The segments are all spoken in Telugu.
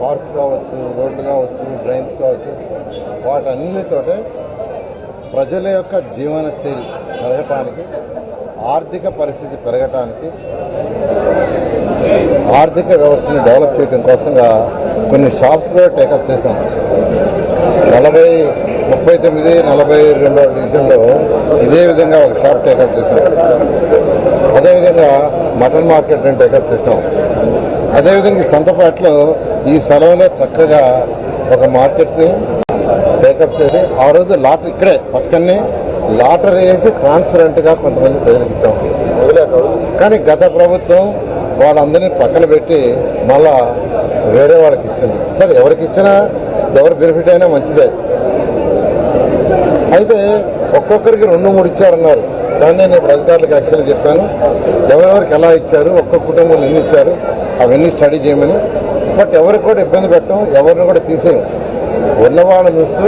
పార్క్స్ కావచ్చు రోడ్లు కావచ్చు డ్రైన్స్ కావచ్చు వాటన్నిటితోటే ప్రజల యొక్క జీవన స్థితి పెరగటానికి ఆర్థిక పరిస్థితి పెరగటానికి ఆర్థిక వ్యవస్థని డెవలప్ చేయడం కోసంగా కొన్ని షాప్స్ కూడా టేకప్ చేశాం. నలభై ముప్పై తొమ్మిది నలభై రెండో డివిజన్లో ఇదే విధంగా ఒక షాప్ టేకప్ చేశాం. అదేవిధంగా మటన్ మార్కెట్ అని టేకప్ చేశాం. అదేవిధంగా ఈ సంతపాట్లో ఈ స్థలంలో చక్కగా ఒక మార్కెట్ని టేకప్ చేసి ఆ రోజు లాటరీ ఇక్కడే పక్కనే లాటరీ వేసి ట్రాన్స్పరెంట్గా కొంతమంది ప్రజలకు ఇచ్చాం. కానీ గత ప్రభుత్వం వాళ్ళందరినీ పక్కన పెట్టి మళ్ళా వేరే వాళ్ళకి ఇచ్చింది సరే ఎవరికి ఇచ్చినా ఎవరు బెనిఫిట్ అయినా మంచిదే. అయితే ఒక్కొక్కరికి రెండు మూడు ఇచ్చారన్నారు. దాన్ని నేను అధికారులకు యాక్చువల్గా చెప్పాను. ఎవరెవరికి ఎలా ఇచ్చారు ఒక్కొక్క కుటుంబంలో ఎన్ని ఇచ్చారు అవన్నీ స్టడీ చేయమని. బట్ ఎవరికి కూడా ఇబ్బంది పెట్టడం ఎవరిని కూడా తీసేయం. ఉన్నవాళ్ళని చూస్తూ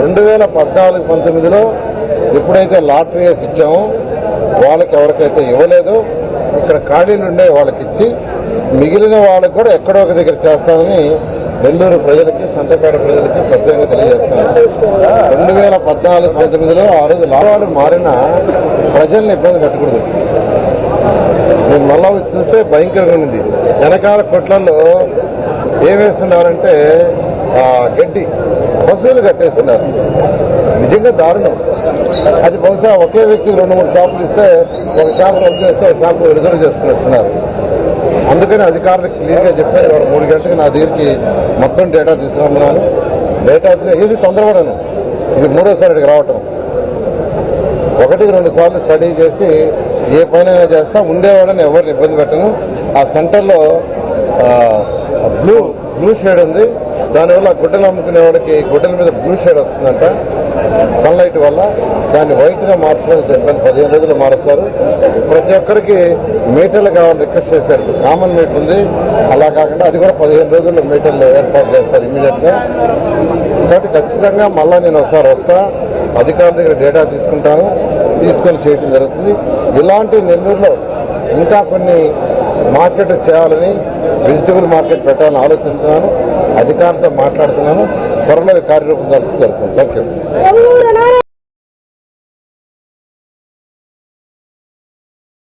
రెండు వేల పద్నాలుగు పంతొమ్మిదిలో ఎప్పుడైతే లాటరీ వేసి ఇచ్చామో వాళ్ళకి ఎవరికైతే ఇవ్వలేదో ఇక్కడ ఖాళీలు ఉండే వాళ్ళకి ఇచ్చి మిగిలిన వాళ్ళకి కూడా ఎక్కడో ఒక దగ్గర చేస్తానని నెల్లూరు ప్రజలకి సంతపేట ప్రజలకి ప్రత్యేకంగా తెలియజేస్తాను. రెండు వేల పద్నాలుగు పంతొమ్మిదిలో ఆ రోజు లాభాలు మారిన ప్రజల్ని ఇబ్బంది పెట్టకూడదు. నేను మళ్ళా చూస్తే భయంకరంగా ఉంది. వెనకాల కొట్లలో ఏమేస్తున్నారంటే ఆ, గడ్డి. పశువులు కట్టేస్తున్నారు. నిజంగా దారుణం. అది బహుశా ఒకే వ్యక్తికి రెండు మూడు షాపులు ఇస్తే ఒక షాపు రద్దు చేస్తే ఒక షాపు రిజర్వ్ చేసుకున్నట్టున్నారు. అందుకని అధికారులకు క్లియర్గా చెప్పారు ఇవాళ మూడు గంటలకు నా దగ్గరికి మొత్తం డేటా తీసుకురమ్మన్నాను. డేటా ఏది తొందరపడను. ఇది మూడోసారి ఇక్కడికి రావటం. ఒకటికి రెండు సార్లు స్టడీ చేసి ఏ పనైనా చేస్తా ఉండేవాళ్ళని ఎవరిని ఇబ్బంది పెట్టను. ఆ సెంటర్లో బ్లూ బ్లూ షేడ్ ఉంది. దానివల్ల గుడ్డలు అమ్ముకునే వాడికి గుడ్డల మీద బ్లూ షేడ్ వస్తుందంట. సన్లైట్ వల్ల దాన్ని వైట్గా మార్చమని చెప్పాను పదిహేను రోజులు మారుస్తారు. ప్రతి ఒక్కరికి మీటర్లు కావాలని రిక్వెస్ట్ చేశారు. కామన్ మీటర్ ఉంది. అలా కాకుండా అది కూడా పదిహేను రోజుల్లో మీటర్లు ఏర్పాటు చేస్తారు ఇమీడియట్గా కాబట్టి ఖచ్చితంగా మళ్ళా నేను ఒకసారి వస్తా. అధికారుల దగ్గర డేటా తీసుకుంటాను. తీసుకొని చేయడం జరుగుతుంది. ఇలాంటి నెల్లూరులో ఇంకా కొన్ని మార్కెట్ చేయాలని వెజిటబుల్ మార్కెట్ పెట్టాలని ఆలోచిస్తున్నాను. అధికారులతో మాట్లాడుతున్నాను. ತ್ವರಣ ಕಾರ್ಯರೂಪದಲ್ಲಿ ತರ್ತೀನಿ. Thank you